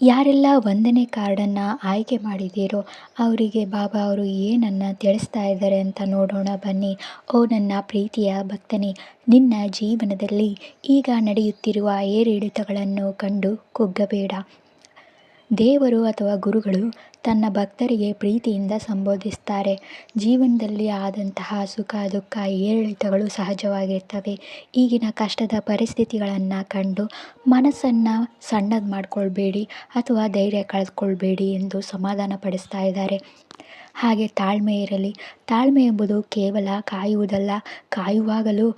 ಯಾರೆಲ್ಲ ಒಂದನೇ ಕಾರ್ಡನ್ನು ಆಯ್ಕೆ ಮಾಡಿದ್ದೀರೋ ಅವರಿಗೆ ಬಾಬಾ ಅವರು ಏನನ್ನು ತಿಳಿಸ್ತಾ ಇದ್ದಾರೆ ಅಂತ ನೋಡೋಣ ಬನ್ನಿ. ಓ ನನ್ನ ಪ್ರೀತಿಯ ಭಕ್ತನೇ, ನಿನ್ನ ಜೀವನದಲ್ಲಿ ಈಗ ನಡೆಯುತ್ತಿರುವ ಏರಿಳಿತಗಳನ್ನು ಕಂಡು ಕುಗ್ಗಬೇಡ. ದೇವರು ಅಥವಾ ಗುರುಗಳು ತನ್ನ ಭಕ್ತರಿಗೆ ಪ್ರೀತಿಯಿಂದ ಸಂಬೋಧಿಸ್ತಾರೆ. ಜೀವನದಲ್ಲಿ ಆದಂತಹ ಸುಖ, ದುಃಖ, ಏರಿಳಿತಗಳು ಸಹಜವಾಗಿರ್ತವೆ. ಈಗಿನ ಕಷ್ಟದ ಪರಿಸ್ಥಿತಿಗಳನ್ನು ಕಂಡು ಮನಸ್ಸನ್ನು ಸಣ್ಣದು ಮಾಡಿಕೊಳ್ಬೇಡಿ ಅಥವಾ ಧೈರ್ಯ ಕಳೆದುಕೊಳ್ಬೇಡಿ ಎಂದು ಸಮಾಧಾನ ಪಡಿಸ್ತಾ ಇದ್ದಾರೆ. ಹಾಗೆ ತಾಳ್ಮೆ ಇರಲಿ. ತಾಳ್ಮೆ ಎಂಬುದು ಕೇವಲ ಕಾಯುವುದಲ್ಲ. ಕಾಯುವಾಗಲೂ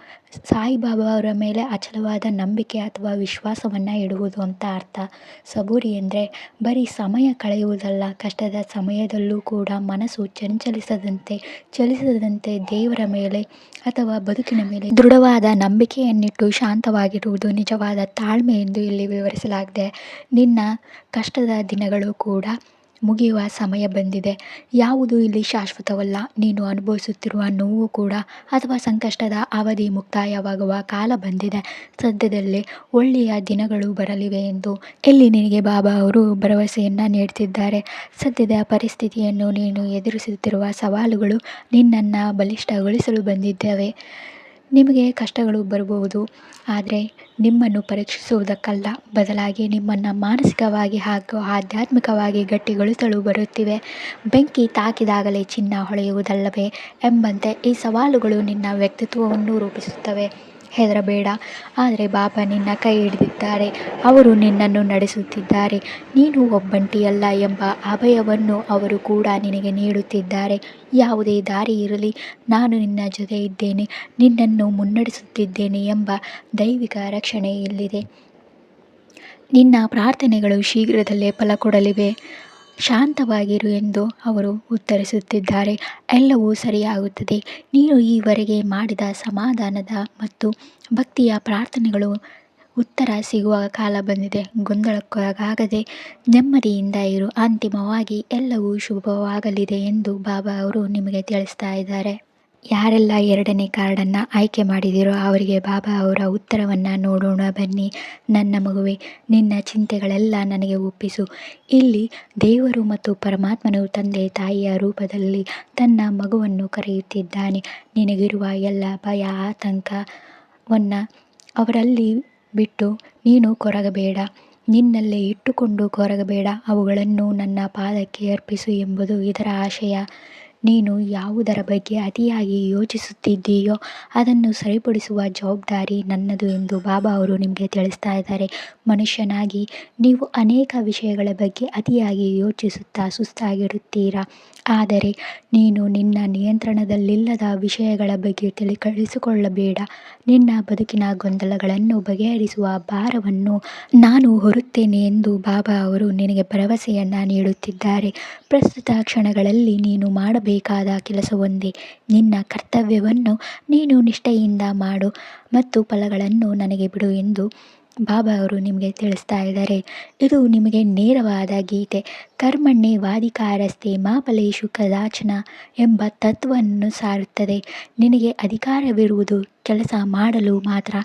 ಸಾಯಿಬಾಬಾ ಅವರ ಮೇಲೆ ಅಚಲವಾದ ನಂಬಿಕೆ ಅಥವಾ ವಿಶ್ವಾಸವನ್ನು ಇಡುವುದು ಅಂತ ಅರ್ಥ. ಸಬೂರಿ ಎಂದರೆ ಬರೀ ಸಮಯ ಕಳೆಯುವುದಲ್ಲ, ಕಷ್ಟದ ಸಮಯದಲ್ಲೂ ಕೂಡ ಮನಸ್ಸು ಚಂಚಲಿಸದಂತೆ, ಚಲಿಸದಂತೆ ದೇವರ ಮೇಲೆ ಅಥವಾ ಬದುಕಿನ ಮೇಲೆ ದೃಢವಾದ ನಂಬಿಕೆಯನ್ನಿಟ್ಟು ಶಾಂತವಾಗಿರುವುದು ನಿಜವಾದ ತಾಳ್ಮೆ ಎಂದು ಇಲ್ಲಿ ವಿವರಿಸಲಾಗಿದೆ. ನಿನ್ನ ಕಷ್ಟದ ದಿನಗಳು ಕೂಡ ಮುಗಿಯುವ ಸಮಯ ಬಂದಿದೆ. ಯಾವುದು ಇಲ್ಲಿ ಶಾಶ್ವತವಲ್ಲ. ನೀನು ಅನುಭವಿಸುತ್ತಿರುವ ನೋವು ಕೂಡ ಅಥವಾ ಸಂಕಷ್ಟದ ಅವಧಿ ಮುಕ್ತಾಯವಾಗುವ ಕಾಲ ಬಂದಿದೆ. ಸದ್ಯದಲ್ಲೇ ಒಳ್ಳೆಯ ದಿನಗಳು ಬರಲಿವೆ ಎಂದು ಇಲ್ಲಿ ನಿನಗೆ ಬಾಬಾ ಅವರು ಭರವಸೆಯನ್ನು ನೀಡ್ತಿದ್ದಾರೆ? ಸದ್ಯದ ಪರಿಸ್ಥಿತಿಯನ್ನು ನೀನು ಎದುರಿಸುತ್ತಿರುವ ಸವಾಲುಗಳು ನಿನ್ನನ್ನು ಬಲಿಷ್ಠಗೊಳಿಸಲು ಬಂದಿದ್ದಾವೆ. ನಿಮಗೆ ಕಷ್ಟಗಳು ಬರಬಹುದು, ಆದರೆ ನಿಮ್ಮನ್ನು ಪರೀಕ್ಷಿಸುವುದಕ್ಕಲ್ಲ. ಬದಲಾಗಿ ನಿಮ್ಮನ್ನು ಮಾನಸಿಕವಾಗಿ ಹಾಗೂ ಆಧ್ಯಾತ್ಮಿಕವಾಗಿ ಗಟ್ಟಿಗೊಳಿಸಲು ಬರುತ್ತಿವೆ ಬೆಂಕಿ ತಾಕಿದಾಗಲೇ ಚಿನ್ನ ಹೊಳೆಯುವುದಲ್ಲವೇ ಎಂಬಂತೆ ಈ ಸವಾಲುಗಳು ನಿನ್ನ ವ್ಯಕ್ತಿತ್ವವನ್ನು ರೂಪಿಸುತ್ತವೆ. ಹೆದರಬೇಡ. ಆದರೆ ಬಾಬಾ ನಿನ್ನ ಕೈ ಹಿಡಿದಿದ್ದಾರೆ. ಅವರು ನಿನ್ನನ್ನು ನಡೆಸುತ್ತಿದ್ದಾರೆ. ನೀನು ಒಬ್ಬಂಟಿಯಲ್ಲ ಎಂಬ ಅಭಯವನ್ನು ಅವರು ಕೂಡ ನಿನಗೆ ನೀಡುತ್ತಿದ್ದಾರೆ. ಯಾವುದೇ ದಾರಿ ಇರಲಿ, ನಾನು ನಿನ್ನ ಜೊತೆ ಇದ್ದೇನೆ. ನಿನ್ನನ್ನು ಮುನ್ನಡೆಸುತ್ತಿದ್ದೇನೆ ಎಂಬ ದೈವಿಕ ರಕ್ಷಣೆ ಇಲ್ಲಿದೆ. ನಿನ್ನ ಪ್ರಾರ್ಥನೆಗಳು ಶೀಘ್ರದಲ್ಲೇ ಫಲ ಕೊಡಲಿವೆ ಶಾಂತವಾಗಿರು ಎಂದು ಅವರು ಉತ್ತರಿಸುತ್ತಿದ್ದಾರೆ. ಎಲ್ಲವೂ ಸರಿಯಾಗುತ್ತದೆ. ನೀನು ಈವರೆಗೆ ಮಾಡಿದ ಸಮಾಧಾನದ ಮತ್ತು ಭಕ್ತಿಯ ಪ್ರಾರ್ಥನೆಗಳು ಉತ್ತರ ಸಿಗುವ ಕಾಲ ಬಂದಿದೆ. ಗೊಂದಲಕ್ಕೊಳಗಾಗದೆ ನೆಮ್ಮದಿಯಿಂದ ಇರು. ಅಂತಿಮವಾಗಿ ಎಲ್ಲವೂ ಶುಭವಾಗಲಿದೆ ಎಂದು ಬಾಬಾ ಅವರು ನಿಮಗೆ ತಿಳಿಸ್ತಾ ಇದ್ದಾರೆ. ಯಾರೆಲ್ಲ ಎರಡನೇ ಕಾರ್ಡನ್ನು ಆಯ್ಕೆ ಮಾಡಿದಿರೋ ಅವರಿಗೆ ಬಾಬಾ ಅವರ ಉತ್ತರವನ್ನು ನೋಡೋಣ ಬನ್ನಿ. ನನ್ನ ಮಗುವೆ, ನಿನ್ನ ಚಿಂತೆಗಳೆಲ್ಲ ನನಗೆ ಒಪ್ಪಿಸು. ಇಲ್ಲಿ ದೇವರು ಮತ್ತು ಪರಮಾತ್ಮನು ತಂದೆ ತಾಯಿಯ ರೂಪದಲ್ಲಿ ತನ್ನ ಮಗುವನ್ನು ಕರೆಯುತ್ತಿದ್ದಾನೆ. ನಿನಗಿರುವ ಎಲ್ಲ ಭಯ, ಆತಂಕವನ್ನು ಅವರಲ್ಲಿ ಬಿಟ್ಟು ನೀನು ಕೊರಗಬೇಡ. ನಿನ್ನಲ್ಲೇ ಇಟ್ಟುಕೊಂಡು ಕೊರಗಬೇಡ. ಅವುಗಳನ್ನು ನನ್ನ ಪಾದಕ್ಕೆ ಅರ್ಪಿಸು ಎಂಬುದು ಇದರ ಆಶಯ. ನೀನು ಯಾವುದರ ಬಗ್ಗೆ ಅತಿಯಾಗಿ ಯೋಚಿಸುತ್ತಿದ್ದೀಯೋ ಅದನ್ನು ಸರಿಪಡಿಸುವ ಜವಾಬ್ದಾರಿ ನನ್ನದು ಎಂದು ಬಾಬಾ ಅವರು ನಿಮಗೆ ತಿಳಿಸ್ತಾ ಇದ್ದಾರೆ. ಮನುಷ್ಯನಾಗಿ ನೀವು ಅನೇಕ ವಿಷಯಗಳ ಬಗ್ಗೆ ಅತಿಯಾಗಿ ಯೋಚಿಸುತ್ತಾ ಸುಸ್ತಾಗಿರುತ್ತೀರಾ? ಆದರೆ ನೀನು ನಿನ್ನ ನಿಯಂತ್ರಣದಲ್ಲಿಲ್ಲದ ವಿಷಯಗಳ ಬಗ್ಗೆ ತಿಳಿಕಳಿಸಿಕೊಳ್ಳಬೇಡ. ನಿನ್ನ ಬದುಕಿನ ಗೊಂದಲಗಳನ್ನು ಬಗೆಹರಿಸುವ ಭಾರವನ್ನು ನಾನು ಹೊರುತ್ತೇನೆ ಎಂದು ಬಾಬಾ ಅವರು ನಿನಗೆ ಭರವಸೆಯನ್ನು ನೀಡುತ್ತಿದ್ದಾರೆ. ಪ್ರಸ್ತುತ ಕ್ಷಣಗಳಲ್ಲಿ ನೀನು ಮಾಡಬೇಕಾದ ಕೆಲಸವೊಂದೇ ನಿನ್ನ ಕರ್ತವ್ಯವನ್ನು ನೀನು ನಿಷ್ಠೆಯಿಂದ ಮಾಡು ಮತ್ತು ಫಲಗಳನ್ನು ನನಗೆ ಬಿಡು ಎಂದು ಬಾಬಾ ಅವರು ನಿಮಗೆ ತಿಳಿಸ್ತಾ ಇದ್ದಾರೆ. ಇದು ನಿಮಗೆ ನೇರವಾದ ಗೀತೆ. ಕರ್ಮಣ್ಯೇವಾಧಿಕಾರಸ್ಥೆ ಮಾ ಫಲೇಷು ಕದಾಚನ ಎಂಬ ತತ್ವವನ್ನು ಸಾರುತ್ತದೆ. ನಿನಗೆ ಅಧಿಕಾರವಿರುವುದು ಕೆಲಸ ಮಾಡಲು ಮಾತ್ರ.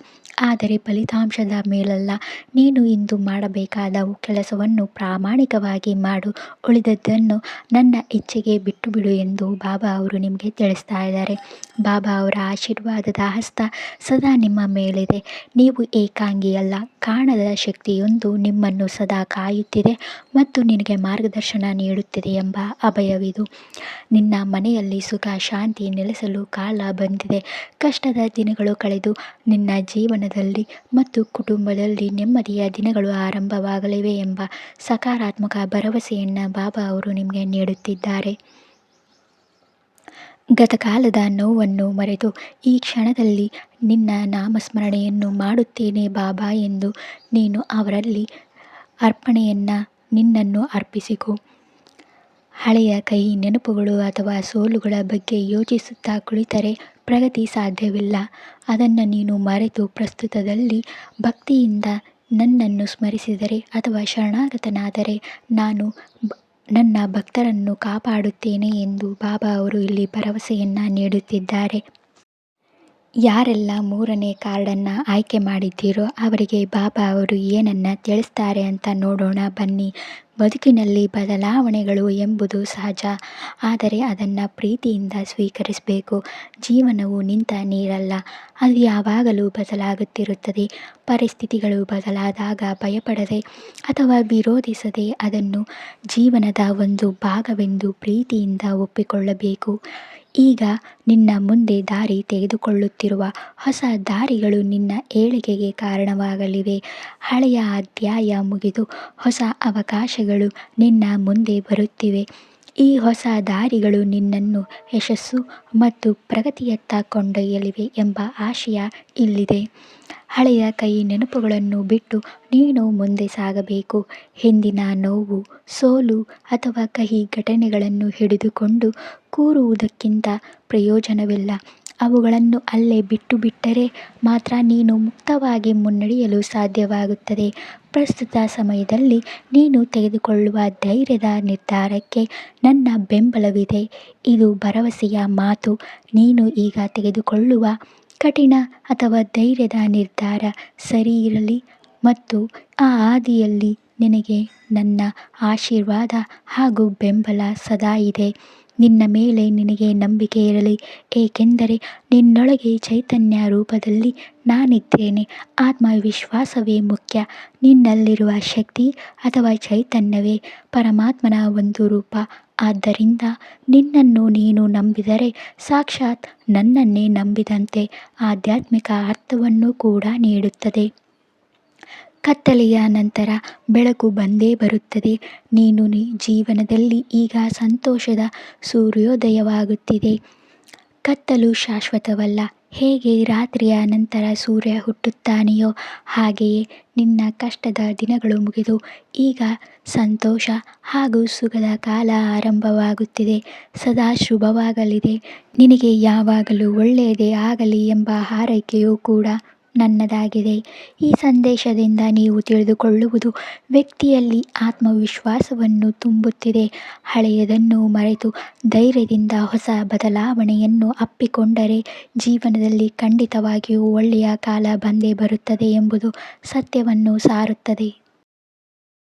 ಆದರೆ ಫಲಿತಾಂಶದ ಮೇಲಲ್ಲ. ನೀನು ಇಂದು ಮಾಡಬೇಕಾದ ಕೆಲಸವನ್ನು ಪ್ರಾಮಾಣಿಕವಾಗಿ ಮಾಡು. ಉಳಿದದ್ದನ್ನು ನನ್ನ ಇಚ್ಛೆಗೆ ಬಿಟ್ಟುಬಿಡು ಎಂದು ಬಾಬಾ ಅವರು ನಿಮಗೆ ತಿಳಿಸ್ತಾ ಇದ್ದಾರೆ. ಬಾಬಾ ಅವರ ಆಶೀರ್ವಾದದ ಹಸ್ತ ಸದಾ ನಿಮ್ಮ ಮೇಲಿದೆ. ನೀವು ಏಕಾಂಗಿಯಲ್ಲ. ಕಾಣದ ಶಕ್ತಿಯೊಂದು ನಿಮ್ಮನ್ನು ಸದಾ ಕಾಯುತ್ತಿದೆ ಮತ್ತು ನಿನಗೆ ಮಾರ್ಗದರ್ಶನ ನೀಡುತ್ತಿದೆ ಎಂಬ ಅಭಯವಿದು. ನಿನ್ನ ಮನೆಯಲ್ಲಿ ಸುಖ, ಶಾಂತಿ ನೆಲೆಸಲು ಕಾಲ ಬಂದಿದೆ. ಕಷ್ಟದ ದಿನಗಳು ಕಳೆದು ನಿನ್ನ ಜೀವನದಲ್ಲಿ ಮತ್ತು ಕುಟುಂಬದಲ್ಲಿ ನೆಮ್ಮದಿಯ ದಿನಗಳು ಆರಂಭವಾಗಲಿವೆ ಎಂಬ ಸಕಾರಾತ್ಮಕ ಭರವಸೆಯನ್ನು ಬಾಬಾ ಅವರು ನಿಮಗೆ ನೀಡುತ್ತಿದ್ದಾರೆ. ಗತಕಾಲದ ನೋವನ್ನು ಮರೆತು ಈ ಕ್ಷಣದಲ್ಲಿ ನಿನ್ನ ನಾಮಸ್ಮರಣೆಯನ್ನು ಮಾಡುತ್ತೇನೆ ಬಾಬಾ ಎಂದು ನೀನು ಅವರಲ್ಲಿ ಅರ್ಪಣೆಯನ್ನು ನಿನ್ನನ್ನು ಅರ್ಪಿಸಿಕೊ ಹಳೆಯ ಕೈ, ನೆನಪುಗಳು ಅಥವಾ ಸೋಲುಗಳ ಬಗ್ಗೆ ಯೋಚಿಸುತ್ತಾ ಕುಳಿತರೆ ಪ್ರಗತಿ ಸಾಧ್ಯವಿಲ್ಲ. ಅದನ್ನು ನೀನು ಮರೆತು ಪ್ರಸ್ತುತದಲ್ಲಿ ಭಕ್ತಿಯಿಂದ ನನ್ನನ್ನು ಸ್ಮರಿಸಿದರೆ ಅಥವಾ ಶರಣಾಗತನಾದರೆ ನಾನು ನನ್ನ ಭಕ್ತರನ್ನು ಕಾಪಾಡುತ್ತೇನೆ ಎಂದು ಬಾಬಾ ಅವರು ಇಲ್ಲಿ ಭರವಸೆಯನ್ನು ನೀಡುತ್ತಿದ್ದಾರೆ. ಯಾರೆಲ್ಲ ಮೂರನೇ ಕಾರ್ಡನ್ನು ಆಯ್ಕೆ ಮಾಡಿದ್ದೀರೋ ಅವರಿಗೆ ಬಾಬಾ ಅವರು ಏನನ್ನು ತಿಳಿಸ್ತಾರೆ ಅಂತ ನೋಡೋಣ, ಬನ್ನಿ. ಬದುಕಿನಲ್ಲಿ ಬದಲಾವಣೆಗಳು ಎಂಬುದು ಸಹಜ. ಆದರೆ ಅದನ್ನು ಪ್ರೀತಿಯಿಂದ ಸ್ವೀಕರಿಸಬೇಕು. ಜೀವನವು ನಿಂತ ನೀರಲ್ಲ. ಅದು ಯಾವಾಗಲೂ ಬದಲಾಗುತ್ತಿರುತ್ತದೆ. ಪರಿಸ್ಥಿತಿಗಳು ಬದಲಾದಾಗ ಭಯಪಡದೆ ಅಥವಾ ವಿರೋಧಿಸದೆ ಅದನ್ನು ಜೀವನದ ಒಂದು ಭಾಗವೆಂದು ಪ್ರೀತಿಯಿಂದ ಒಪ್ಪಿಕೊಳ್ಳಬೇಕು. ಈಗ ನಿನ್ನ ಮುಂದೆ ದಾರಿ ತೆಗೆದುಕೊಳ್ಳುತ್ತಿರುವ ಹೊಸ ದಾರಿಗಳು ನಿನ್ನ ಏಳಿಗೆಗೆ ಕಾರಣವಾಗಲಿವೆ. ಹಳೆಯ ಅಧ್ಯಾಯ ಮುಗಿದು ಹೊಸ ಅವಕಾಶಗಳು ನಿನ್ನ ಮುಂದೆ ಬರುತ್ತಿವೆ. ಈ ಹೊಸ ದಾರಿಗಳು ನಿನ್ನನ್ನು ಯಶಸ್ಸು ಮತ್ತು ಪ್ರಗತಿಯತ್ತ ಕೊಂಡೊಯ್ಯಲಿವೆ ಎಂಬ ಆಶಯ ಇಲ್ಲಿದೆ. ಹಳೆಯ ಕೈ ನೆನಪುಗಳನ್ನು ಬಿಟ್ಟು ನೀನು ಮುಂದೆ ಸಾಗಬೇಕು. ಹಿಂದಿನ ನೋವು, ಸೋಲು ಅಥವಾ ಕಹಿ ಘಟನೆಗಳನ್ನು ಹಿಡಿದುಕೊಂಡು ಕೂರುವುದಕ್ಕಿಂತ ಪ್ರಯೋಜನವಿಲ್ಲ. ಅವುಗಳನ್ನು ಅಲ್ಲೇ ಬಿಟ್ಟು ಬಿಟ್ಟರೆ ಮಾತ್ರ ನೀನು ಮುಕ್ತವಾಗಿ ಮುನ್ನಡೆಯಲು ಸಾಧ್ಯವಾಗುತ್ತದೆ. ಪ್ರಸ್ತುತ ಸಮಯದಲ್ಲಿ ನೀನು ತೆಗೆದುಕೊಳ್ಳುವ ಧೈರ್ಯದ ನಿರ್ಧಾರಕ್ಕೆ ನನ್ನ ಬೆಂಬಲವಿದೆ. ಇದು ಭರವಸೆಯ ಮಾತು. ನೀನು ಈಗ ತೆಗೆದುಕೊಳ್ಳುವ ಕಠಿಣ ಅಥವಾ ಧೈರ್ಯದ ನಿರ್ಧಾರ ಸರಿ ಇರಲಿ ಮತ್ತು ಆ ಹಾದಿಯಲ್ಲಿ ನಿನಗೆ ನನ್ನ ಆಶೀರ್ವಾದ ಹಾಗೂ ಬೆಂಬಲ ಸದಾ ಇದೆ. ನಿನ್ನ ಮೇಲೆ ನಿನಗೆ ನಂಬಿಕೆ ಇರಲಿ, ಏಕೆಂದರೆ ನಿನ್ನೊಳಗೆ ಚೈತನ್ಯ ರೂಪದಲ್ಲಿ ನಾನಿದ್ದೇನೆ. ಆತ್ಮವಿಶ್ವಾಸವೇ ಮುಖ್ಯ. ನಿನ್ನಲ್ಲಿರುವ ಶಕ್ತಿ ಅಥವಾ ಚೈತನ್ಯವೇ ಪರಮಾತ್ಮನ ಒಂದು ರೂಪ. ಆದ್ದರಿಂದ ನಿನ್ನನ್ನು ನೀನು ನಂಬಿದರೆ ಸಾಕ್ಷಾತ್ ನನ್ನನ್ನೇ ನಂಬಿದಂತೆ ಆಧ್ಯಾತ್ಮಿಕ ಅರ್ಥವನ್ನು ಕೂಡ ನೀಡುತ್ತದೆ. ಕತ್ತಲೆಯ ನಂತರ ಬೆಳಕು ಬಂದೇ ಬರುತ್ತದೆ. ನೀನು ಜೀವನದಲ್ಲಿ ಈಗ ಸಂತೋಷದ ಸೂರ್ಯೋದಯವಾಗುತ್ತಿದೆ. ಕತ್ತಲು ಶಾಶ್ವತವಲ್ಲ. ಹೇಗೆ ರಾತ್ರಿಯ ನಂತರ ಸೂರ್ಯ ಹುಟ್ಟುತ್ತಾನೆಯೋ ಹಾಗೆಯೇ ನಿನ್ನ ಕಷ್ಟದ ದಿನಗಳು ಮುಗಿದು ಈಗ ಸಂತೋಷ ಹಾಗೂ ಸುಖದ ಕಾಲ ಆರಂಭವಾಗುತ್ತಿದೆ. ಸದಾ ಶುಭವಾಗಲಿದೆ. ನಿನಗೆ ಯಾವಾಗಲೂ ಒಳ್ಳೆಯದೇ ಆಗಲಿ ಎಂಬ ಹಾರೈಕೆಯೂ ಕೂಡ ನನ್ನದಾಗಿದೆ. ಈ ಸಂದೇಶದಿಂದ ನೀವು ತಿಳಿದುಕೊಳ್ಳುವುದು ವ್ಯಕ್ತಿಯಲ್ಲಿ ಆತ್ಮವಿಶ್ವಾಸವನ್ನು ತುಂಬುತ್ತಿದೆ. ಹಳೆಯದನ್ನು ಮರೆತು ಧೈರ್ಯದಿಂದ ಹೊಸ ಬದಲಾವಣೆಯನ್ನು ಅಪ್ಪಿಕೊಂಡರೆ ಜೀವನದಲ್ಲಿ ಖಂಡಿತವಾಗಿಯೂ ಒಳ್ಳೆಯ ಕಾಲ ಬಂದೇ ಬರುತ್ತದೆ ಎಂಬುದು ಸತ್ಯವನ್ನು ಸಾರುತ್ತದೆ.